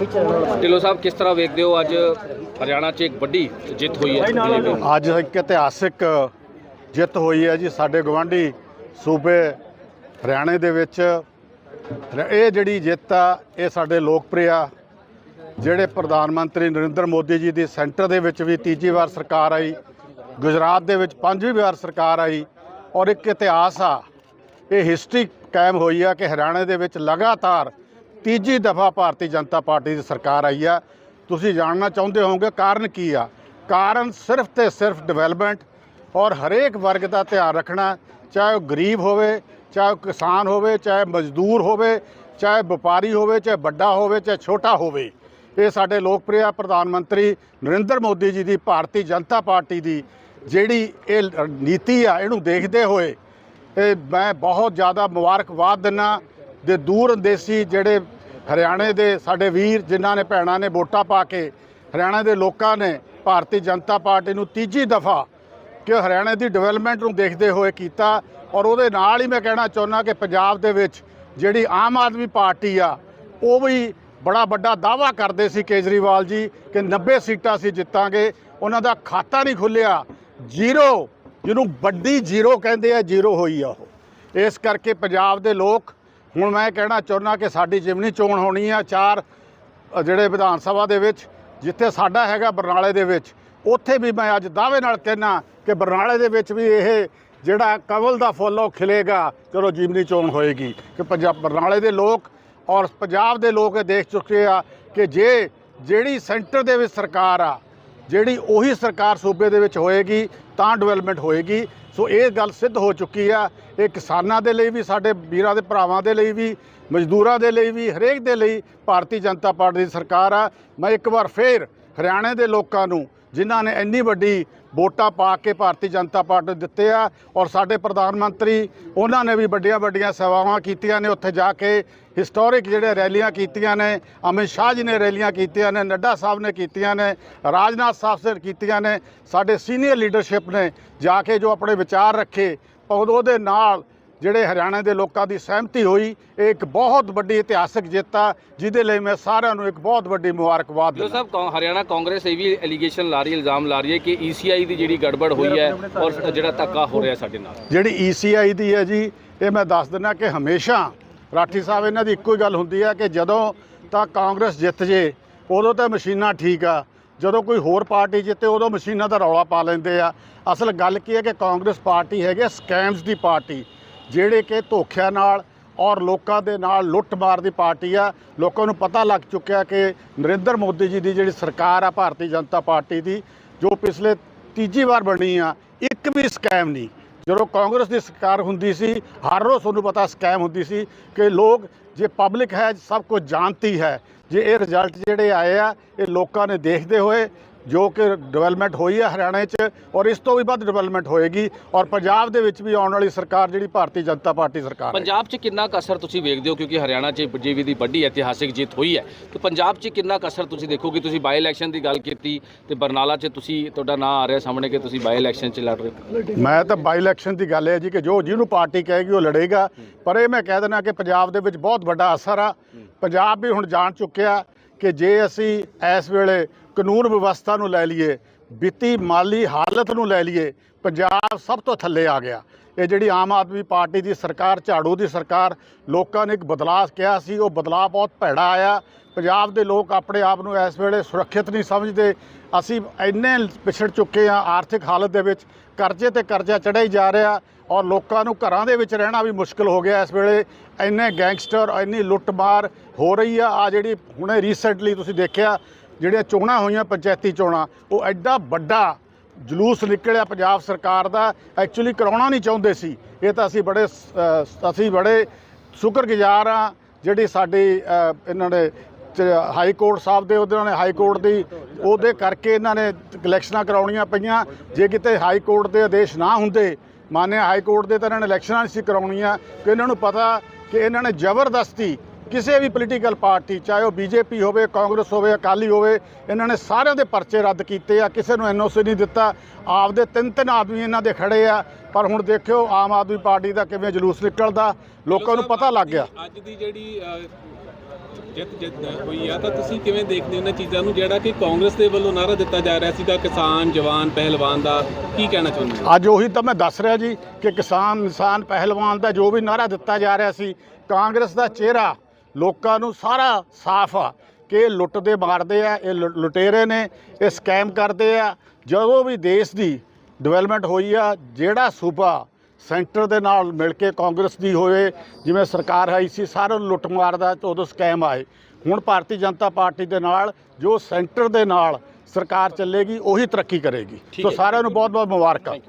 ਢਿੱਲੋਂ ਸਾਹਿਬ, ਕਿਸ ਤਰ੍ਹਾਂ ਵੇਖਦੇ ਹੋ ਅੱਜ ਹਰਿਆਣਾ 'ਚ ਇੱਕ ਵੱਡੀ ਜਿੱਤ ਹੋਈ ਹੈ ਅੱਜ ਇੱਕ ਇਤਿਹਾਸਿਕ ਜਿੱਤ ਹੋਈ ਹੈ ਜੀ। ਸਾਡੇ ਗਵਾਂਢੀ ਸੂਬੇ ਹਰਿਆਣੇ ਦੇ ਵਿੱਚ ਇਹ ਜਿਹੜੀ ਜਿੱਤ ਆ, ਇਹ ਸਾਡੇ ਲੋਕਪ੍ਰਿਆ ਜਿਹੜੇ ਪ੍ਰਧਾਨ ਮੰਤਰੀ ਨਰਿੰਦਰ ਮੋਦੀ ਜੀ ਦੀ ਸੈਂਟਰ ਦੇ ਵਿੱਚ ਵੀ ਤੀਜੀ ਵਾਰ ਸਰਕਾਰ ਆਈ, ਗੁਜਰਾਤ ਦੇ ਵਿੱਚ ਪੰਜਵੀਂ ਵਾਰ ਸਰਕਾਰ ਆਈ ਔਰ ਇੱਕ ਇਤਿਹਾਸ ਆ, ਇਹ ਹਿਸਟਰੀ ਕਾਇਮ ਹੋਈ ਆ ਕਿ ਹਰਿਆਣੇ ਦੇ ਵਿੱਚ ਲਗਾਤਾਰ ਤੀਜੀ ਦਫਾ ਭਾਰਤੀ ਜਨਤਾ ਪਾਰਟੀ ਦੀ ਸਰਕਾਰ ਆਈ ਆ। ਤੁਸੀਂ ਜਾਣਨਾ ਚਾਹੁੰਦੇ ਹੋਵੋਗੇ ਕਾਰਨ ਕੀ ਆ। ਕਾਰਨ ਸਿਰਫ ਤੇ ਸਿਰਫ ਡਿਵੈਲਪਮੈਂਟ ਔਰ ਹਰੇਕ ਵਰਗ ਦਾ ਧਿਆਨ ਰੱਖਣਾ, ਚਾਹੇ ਉਹ ਗਰੀਬ ਹੋਵੇ, ਚਾਹੇ ਉਹ ਕਿਸਾਨ ਹੋਵੇ, ਚਾਹੇ ਮਜ਼ਦੂਰ ਹੋਵੇ, ਚਾਹੇ ਵਪਾਰੀ ਹੋਵੇ, ਚਾਹੇ ਵੱਡਾ ਹੋਵੇ, ਚਾਹੇ ਛੋਟਾ ਹੋਵੇ। ਇਹ ਸਾਡੇ ਲੋਕਪ੍ਰਿਯ ਪ੍ਰਧਾਨ ਮੰਤਰੀ ਨਰਿੰਦਰ ਮੋਦੀ ਜੀ ਦੀ ਭਾਰਤੀ ਜਨਤਾ ਪਾਰਟੀ ਦੀ ਜਿਹੜੀ ਇਹ ਲ- ਨੀਤੀ ਆ, ਇਹਨੂੰ ਦੇਖਦੇ ਹੋਏ, ਇਹ ਮੈਂ ਬਹੁਤ ਜ਼ਿਆਦਾ ਮੁਬਾਰਕਬਾਦ ਦਿੰਨਾ। ਦੇ ਦੂਰ ਅੰਦੇਸੀ ਜਿਹੜੇ ਹਰਿਆਣੇ ਦੇ ਸਾਡੇ ਵੀਰ ਜਿਨ੍ਹਾਂ ਨੇ ਭੈਣਾਂ ਨੇ ਵੋਟਾਂ ਪਾ ਕੇ ਹਰਿਆਣਾ ਦੇ ਲੋਕਾਂ ਨੇ ਭਾਰਤੀ ਜਨਤਾ ਪਾਰਟੀ ਨੂੰ ਤੀਜੀ ਦਫਾ ਕਿ ਹਰਿਆਣੇ ਦੀ ਡਿਵੈਲਪਮੈਂਟ ਨੂੰ ਦੇਖਦੇ ਹੋਏ ਕੀਤਾ ਔਰ ਉਹਦੇ ਨਾਲ ਹੀ ਮੈਂ ਕਹਿਣਾ ਚਾਹੁੰਦਾ ਕਿ ਪੰਜਾਬ ਦੇ ਵਿੱਚ ਜਿਹੜੀ ਆਮ ਆਦਮੀ ਪਾਰਟੀ ਆ, ਉਹ ਵੀ ਬੜਾ ਵੱਡਾ ਦਾਵਾ ਕਰਦੇ ਸੀ ਕੇਜਰੀਵਾਲ ਜੀ ਕਿ 90 ਸੀਟਾਂ ਅਸੀਂ ਜਿੱਤਾਂਗੇ, ਉਹਨਾਂ ਦਾ ਖਾਤਾ ਨਹੀਂ ਖੁੱਲਿਆ। ਜ਼ੀਰੋ, ਜਿਹਨੂੰ ਵੱਡੀ ਜ਼ੀਰੋ ਕਹਿੰਦੇ ਆ, ਜ਼ੀਰੋ ਹੋਈ ਆ ਉਹ। ਇਸ ਕਰਕੇ ਪੰਜਾਬ ਦੇ ਲੋਕ ਹੁਣ ਮੈਂ ਕਹਿਣਾ ਚਾਹੁੰਦਾ ਕਿ ਸਾਡੀ ਜਿਮਨੀ ਚੋਣ ਹੋਣੀ ਆ ਚਾਰ ਜਿਹੜੇ ਵਿਧਾਨ ਸਭਾ ਦੇ ਵਿੱਚ, ਜਿੱਥੇ ਸਾਡਾ ਹੈਗਾ ਬਰਨਾਲੇ ਦੇ ਵਿੱਚ, ਉੱਥੇ ਵੀ ਮੈਂ ਅੱਜ ਦਾਅਵੇ ਨਾਲ ਕਹਿਣਾ ਕਿ ਬਰਨਾਲੇ ਦੇ ਵਿੱਚ ਵੀ ਇਹ ਜਿਹੜਾ ਕਮਲ ਦਾ ਫੁੱਲ ਉਹ ਖਿਲੇਗਾ ਚਲੋ ਜਿਮਨੀ ਚੋਣ ਹੋਏਗੀ, ਕਿ ਪੰਜਾਬ, ਬਰਨਾਲੇ ਦੇ ਲੋਕ ਔਰ ਪੰਜਾਬ ਦੇ ਲੋਕ ਇਹ ਦੇਖ ਚੁੱਕੇ ਆ ਕਿ ਜੇ ਜਿਹੜੀ ਸੈਂਟਰ ਦੇ ਵਿੱਚ ਸਰਕਾਰ ਆ, ਜਿਹੜੀ ਉਹੀ ਸਰਕਾਰ ਸੂਬੇ ਦੇ ਵਿੱਚ ਹੋਏਗੀ ਤਾਂ ਡਿਵੈਲਪਮੈਂਟ ਹੋਏਗੀ। ਸੋ ਇਹ ਗੱਲ ਸਿੱਧ ਹੋ ਚੁੱਕੀ ਆ। ਇਹ ਕਿਸਾਨਾਂ ਦੇ ਲਈ ਵੀ, ਸਾਡੇ ਵੀਰਾਂ ਦੇ ਭਰਾਵਾਂ ਦੇ ਲਈ ਵੀ, ਮਜ਼ਦੂਰਾਂ ਦੇ ਲਈ ਵੀ, ਹਰੇਕ ਦੇ ਲਈ ਭਾਰਤੀ ਜਨਤਾ ਪਾਰਟੀ ਦੀ ਸਰਕਾਰ ਆ। ਮੈਂ ਇੱਕ ਵਾਰ ਫੇਰ ਹਰਿਆਣੇ ਦੇ ਲੋਕਾਂ ਨੂੰ, ਜਿਨ੍ਹਾਂ ਨੇ ਇੰਨੀ ਵੱਡੀ ਵੋਟਾਂ ਪਾ ਕੇ ਭਾਰਤੀ ਜਨਤਾ ਪਾਰਟੀ ਨੂੰ ਦਿੱਤੇ ਆ ਔਰ ਸਾਡੇ ਪ੍ਰਧਾਨ ਮੰਤਰੀ, ਉਹਨਾਂ ਨੇ ਵੀ ਵੱਡੀਆਂ ਵੱਡੀਆਂ ਸੇਵਾਵਾਂ ਕੀਤੀਆਂ ਨੇ, ਉੱਥੇ ਜਾ ਕੇ ਹਿਸਟੋਰਿਕ ਜਿਹੜੇ ਰੈਲੀਆਂ ਕੀਤੀਆਂ ਨੇ, ਅਮਿਤ ਸ਼ਾਹ ਜੀ ਨੇ ਰੈਲੀਆਂ ਕੀਤੀਆਂ ਨੇ, ਨੱਡਾ ਸਾਹਿਬ ਨੇ ਕੀਤੀਆਂ ਨੇ, ਰਾਜਨਾਥ ਸਾਹਿਬ ਨੇ ਕੀਤੀਆਂ ਨੇ, ਸਾਡੇ ਸੀਨੀਅਰ ਲੀਡਰਸ਼ਿਪ ਨੇ ਜਾ ਕੇ ਜੋ ਆਪਣੇ ਵਿਚਾਰ ਰੱਖੇ ਔਰ ਉਹਦੇ ਨਾਲ ਜਿਹੜੇ ਹਰਿਆਣਾ ਦੇ ਲੋਕਾਂ ਦੀ ਸਹਿਮਤੀ ਹੋਈ ਇਹ ਇੱਕ ਬਹੁਤ ਵੱਡੀ ਇਤਿਹਾਸਕ ਜਿੱਤ ਆ ਜਿਹਦੇ ਲਈ ਮੈਂ ਸਾਰਿਆਂ ਨੂੰ ਇੱਕ ਬਹੁਤ ਵੱਡੀ ਮੁਬਾਰਕਬਾਦ ਦਿੰਦਾ। ਸਾਹਿਬ ਕੌਂ- ਹਰਿਆਣਾ ਕਾਂਗਰਸ ਇਹ ਵੀ ਐਲੀਗੇਸ਼ਨ ਲਾ ਰਹੀ ਹੈ ਇਲਜ਼ਾਮ ਲਾ ਰਹੀ ਹੈ ਕਿ ਈਸੀਆਈ ਦੀ ਜਿਹੜੀ ਗੜਬੜ ਹੋਈ ਹੈ ਔਰ ਜਿਹੜਾ ਧੱਕਾ ਹੋ ਰਿਹਾ ਸਾਡੇ ਨਾਲ। ਜਿਹੜੀ ਈਸੀਆਈ ਦੀ ਹੈ ਜੀ ਇਹ ਮੈਂ ਦੱਸ ਦਿੰਦਾ ਕਿ ਹਮੇਸ਼ਾ ਰਾਠੀ ਸਾਹਿਬ ਇਹਨਾਂ ਦੀ ਇੱਕੋ ਹੀ ਗੱਲ ਹੁੰਦੀ ਹੈ ਕਿ ਜਦੋਂ ਤਾਂ ਕਾਂਗਰਸ ਜਿੱਤ ਜੇ ਉਦੋਂ ਤਾਂ ਮਸ਼ੀਨਾਂ ਠੀਕ ਆ ਜਦੋਂ ਕੋਈ ਹੋਰ ਪਾਰਟੀ ਜਿੱਤੇ ਉਦੋਂ ਮਸ਼ੀਨਾਂ ਦਾ ਰੌਲਾ ਪਾ ਲੈਂਦੇ ਆ। ਅਸਲ ਗੱਲ ਕੀ ਹੈ ਕਿ ਕਾਂਗਰਸ ਪਾਰਟੀ ਹੈਗੀ ਸਕੈਮਸ ਦੀ ਪਾਰਟੀ। ਜਿਹੜੇ ਕਿ ਧੋਖਿਆਂ ਨਾਲ ਔਰ ਲੋਕਾਂ ਦੇ ਨਾਲ ਲੁੱਟ ਮਾਰ ਦੀ ਪਾਰਟੀ ਆ, ਲੋਕਾਂ ਨੂੰ ਪਤਾ ਲੱਗ ਚੁੱਕਿਆ ਕਿ ਨਰਿੰਦਰ ਮੋਦੀ ਜੀ ਦੀ ਜਿਹੜੀ ਸਰਕਾਰ ਆ, ਭਾਰਤੀ ਜਨਤਾ ਪਾਰਟੀ ਦੀ, ਜੋ ਪਿਛਲੇ ਤੀਜੀ ਵਾਰ ਬਣੀ ਆ, ਇੱਕ ਵੀ ਸਕੈਮ ਨਹੀਂ। ਜਦੋਂ ਕਾਂਗਰਸ ਦੀ ਸਰਕਾਰ ਹੁੰਦੀ ਸੀ, ਹਰ ਰੋਜ਼ ਤੁਹਾਨੂੰ ਪਤਾ ਸਕੈਮ ਹੁੰਦੀ ਸੀ ਕਿ ਲੋਕ, ਜੇ ਪਬਲਿਕ ਹੈ, ਸਭ ਕੁਝ ਜਾਣਤੀ ਹੈ। ਜੇ ਇਹ ਰਿਜ਼ਲਟ ਜਿਹੜੇ ਆਏ ਆ, ਇਹ ਲੋਕਾਂ ਨੇ ਦੇਖਦੇ ਹੋਏ ਜੋ ਕਿ ਡਿਵੈਲਪਮੈਂਟ ਹੋਈ ਹੈ ਹਰਿਆਣਾ 'ਚ ਔਰ ਇਸ ਤੋਂ ਵੀ ਵੱਧ ਡਿਵੈਲਪਮੈਂਟ ਹੋਏਗੀ ਔਰ ਪੰਜਾਬ ਦੇ ਵਿੱਚ ਵੀ ਆਉਣ ਵਾਲੀ ਸਰਕਾਰ ਜਿਹੜੀ ਭਾਰਤੀ ਜਨਤਾ ਪਾਰਟੀ ਸਰਕਾਰ ਹੈ। ਪੰਜਾਬ 'ਚ ਕਿੰਨਾ ਕੁ ਅਸਰ ਤੁਸੀਂ ਵੇਖਦੇ ਹੋ? ਕਿਉਂਕਿ ਹਰਿਆਣਾ 'ਚ ਬੀਜੇਪੀ ਦੀ ਵੱਡੀ ਇਤਿਹਾਸਿਕ ਜਿੱਤ ਹੋਈ ਹੈ। ਤੇ ਪੰਜਾਬ 'ਚ ਕਿੰਨਾ ਕੁ ਅਸਰ ਤੁਸੀਂ ਦੇਖੋਗੇ? ਤੁਸੀਂ ਬਾਈ ਇਲੈਕਸ਼ਨ ਦੀ ਗੱਲ ਕੀਤੀ ਤੇ ਬਰਨਾਲਾ 'ਚ ਤੁਸੀਂ ਤੁਹਾਡਾ ਨਾਂ ਆ ਰਿਹਾ ਸਾਹਮਣੇ ਕਿ ਤੁਸੀਂ ਬਾਈ ਇਲੈਕਸ਼ਨ 'ਚ ਲੜ ਰਹੇ ਹੋ। ਮੈਂ ਤਾਂ ਬਾਈ ਇਲੈਕਸ਼ਨ ਦੀ ਗੱਲ ਹੈ ਜੀ ਕਿ ਜੋ ਜਿਹਨੂੰ ਪਾਰਟੀ ਕਹੇਗੀ ਉਹ ਲੜੇਗਾ। ਪਰ ਇਹ ਮੈਂ ਕਹਿ ਦੇਣਾ ਕਿ ਪੰਜਾਬ ਦੇ ਵਿੱਚ ਬਹੁਤ ਵੱਡਾ ਅਸਰ ਆ। ਪੰਜਾਬ ਵੀ ਹੁਣ ਜਾਣ ਚੁੱਕਿਆ ਕਿ ਜੇ ਅਸੀਂ ਇਸ ਵੇਲੇ ਕਾਨੂੰਨ ਵਿਵਸਥਾ ਨੂੰ ਲੈ ਲਈਏ, ਵਿੱਤੀ ਮਾਲੀ ਹਾਲਤ ਨੂੰ ਲੈ ਲਈਏ, ਪੰਜਾਬ ਸਭ ਤੋਂ ਥੱਲੇ ਆ ਗਿਆ। ਇਹ ਜਿਹੜੀ ਆਮ ਆਦਮੀ ਪਾਰਟੀ ਦੀ ਸਰਕਾਰ, ਝਾੜੂ ਦੀ ਸਰਕਾਰ, ਲੋਕਾਂ ਨੇ ਇੱਕ ਬਦਲਾਅ ਕਿਹਾ ਸੀ, ਉਹ ਬਦਲਾਅ ਬਹੁਤ ਭੈੜਾ ਆਇਆ। ਪੰਜਾਬ ਦੇ ਲੋਕ ਆਪਣੇ ਆਪ ਨੂੰ ਇਸ ਵੇਲੇ ਸੁਰੱਖਿਅਤ ਨਹੀਂ ਸਮਝਦੇ। ਅਸੀਂ ਇੰਨੇ ਪਿਛੜ ਚੁੱਕੇ ਹਾਂ ਆਰਥਿਕ ਹਾਲਤ ਦੇ ਵਿੱਚ, ਕਰਜ਼ੇ ਤੇ ਕਰਜ਼ਾ ਚੜ੍ਹੀ ਜਾ ਰਿਹਾ ਔਰ ਲੋਕਾਂ ਨੂੰ ਘਰਾਂ ਦੇ ਵਿੱਚ ਰਹਿਣਾ ਵੀ ਮੁਸ਼ਕਲ ਹੋ ਗਿਆ ਇਸ ਵੇਲੇ। ਇੰਨੇ ਗੈਂਗਸਟਰ, ਇੰਨੀ ਲੁੱਟਮਾਰ ਹੋ ਰਹੀ ਆ। ਆ ਜਿਹੜੀ ਹੁਣੇ ਰੀਸੈਂਟਲੀ ਤੁਸੀਂ ਦੇਖਿਆ ਜਿਹੜੀਆਂ ਚੋਣਾਂ ਹੋਈਆਂ ਪੰਚਾਇਤੀ ਚੋਣਾਂ ਉਹ ਐਡਾ ਵੱਡਾ ਜਲੂਸ ਨਿਕਲਿਆ ਪੰਜਾਬ ਸਰਕਾਰ ਦਾ। ਐਕਚੁਅਲੀ ਕਰਾਉਣਾ ਨਹੀਂ ਚਾਹੁੰਦੇ ਸੀ। ਇਹ ਤਾਂ ਅਸੀਂ ਬੜੇ ਅ, ਅਸੀਂ ਬੜੇ ਸ਼ੁਕਰਗੁਜ਼ਾਰ ਆ ਜਿਹੜੀ ਸਾਡੀ ਇਹਨਾਂ ਨੇ ਚ- ਹਾਈ ਕੋਰਟ ਸਾਹਿਬ ਦੇ ਉਹਦੇ ਨੇ ਹਾਈ ਕੋਰਟ ਦੀ ਉਹਦੇ ਕਰਕੇ ਇਹਨਾਂ ਨੇ ਇਲੈਕਸ਼ਨਾਂ ਕਰਾਉਣੀਆਂ ਪਈਆਂ। ਜੇ ਕਿਤੇ ਹਾਈ ਕੋਰਟ ਦੇ ਆਦੇਸ਼ ਨਾ ਹੁੰਦੇ ਮਾਨਿਆ ਹਾਈ ਕੋਰਟ ਦੇ ਤਾਂ ਇਹਨਾਂ ਨੇ ਇਲੈਕਸ਼ਨਾਂ ਨਹੀਂ ਸੀ ਕਰਾਉਣੀਆਂ। ਕਿ ਇਹਨਾਂ ਨੂੰ ਪਤਾ ਕਿ ਇਹਨਾਂ ਨੇ ਜ਼ਬਰਦਸਤੀ ਕਿਸੇ ਵੀ ਪੋਲੀਟੀਕਲ ਪਾਰਟੀ ਚਾਹੇ ਉਹ ਬੀਜੇਪੀ ਹੋਵੇ ਕਾਂਗਰਸ ਹੋਵੇ ਅਕਾਲੀ ਹੋਵੇ ਇਹਨਾਂ ਨੇ ਸਾਰਿਆਂ ਦੇ ਪਰਚੇ ਰੱਦ ਕੀਤੇ ਆ ਕਿਸੇ ਨੂੰ ਐਨਓਸੀ ਨਹੀਂ ਦਿੱਤਾ। ਆਪਦੇ ਤਿੰਨ ਤਿੰਨ ਆਦਮੀ ਇਹਨਾਂ ਦੇ ਖੜੇ ਆ। ਪਰ ਹੁਣ ਦੇਖਿਓ ਆਮ ਆਦਮੀ ਪਾਰਟੀ ਦਾ ਕਿਵੇਂ ਜਲੂਸ ਨਿਕਲਦਾ ਲੋਕਾਂ ਨੂੰ ਪਤਾ ਲੱਗ ਗਿਆ। ਅੱਜ ਦੀ ਜਿਹੜੀ ਜਿੱਤ ਜਿੱਤ ਹੋਈ ਆ ਤਾਂ ਤੁਸੀਂ ਕਿਵੇਂ ਦੇਖਦੇ ਹੋ ਇਹਨਾਂ ਚੀਜ਼ਾਂ ਨੂੰ ਜਿਹੜਾ ਕਿ ਕਾਂਗਰਸ ਦੇ ਵੱਲੋਂ ਨਾਰਾ ਦਿੱਤਾ ਜਾ ਰਿਹਾ ਸੀਗਾ ਕਿਸਾਨ ਜਵਾਨ ਪਹਿਲਵਾਨ ਦਾ? ਕੀ ਕਹਿਣਾ ਚਾਹੁੰਦੇ ਹੋ? ਅੱਜ ਉਹੀ ਤਾਂ ਮੈਂ ਦੱਸ ਰਿਹਾ ਜੀ ਕਿ ਕਿਸਾਨ ਇਨਸਾਨ ਪਹਿਲਵਾਨ ਦਾ ਜੋ ਵੀ ਨਾਰਾ ਦਿੱਤਾ ਜਾ ਰਿਹਾ ਸੀ ਕਾਂਗਰਸ ਦਾ ਚਿਹਰਾ ਲੋਕਾਂ ਨੂੰ ਸਾਰਾ ਸਾਫ਼ ਆ ਕਿ ਇਹ ਲੁੱਟਦੇ ਮਾਰਦੇ ਆ ਇਹ ਲੁਟੇਰੇ ਨੇ ਇਹ ਸਕੈਮ ਕਰਦੇ ਆ। ਜਦੋਂ ਵੀ ਦੇਸ਼ ਦੀ ਡਿਵੈਲਪਮੈਂਟ ਹੋਈ ਆ ਜਿਹੜਾ ਸੂਬਾ ਸੈਂਟਰ ਦੇ ਨਾਲ ਮਿਲ ਕੇ ਕਾਂਗਰਸ ਦੀ ਹੋਏ ਜਿਵੇਂ ਸਰਕਾਰ ਆਈ ਸੀ ਸਾਰਿਆਂ ਨੂੰ ਲੁੱਟ ਮਾਰਦਾ ਤੇ ਉਦੋਂ ਸਕੈਮ ਆਏ। ਹੁਣ ਭਾਰਤੀ ਜਨਤਾ ਪਾਰਟੀ ਦੇ ਨਾਲ ਜੋ ਸੈਂਟਰ ਦੇ ਨਾਲ ਸਰਕਾਰ ਚੱਲੇਗੀ ਉਹੀ ਤਰੱਕੀ ਕਰੇਗੀ। ਸੋ। ਸਾਰਿਆਂ ਨੂੰ ਬਹੁਤ ਬਹੁਤ ਮੁਬਾਰਕਾਂ।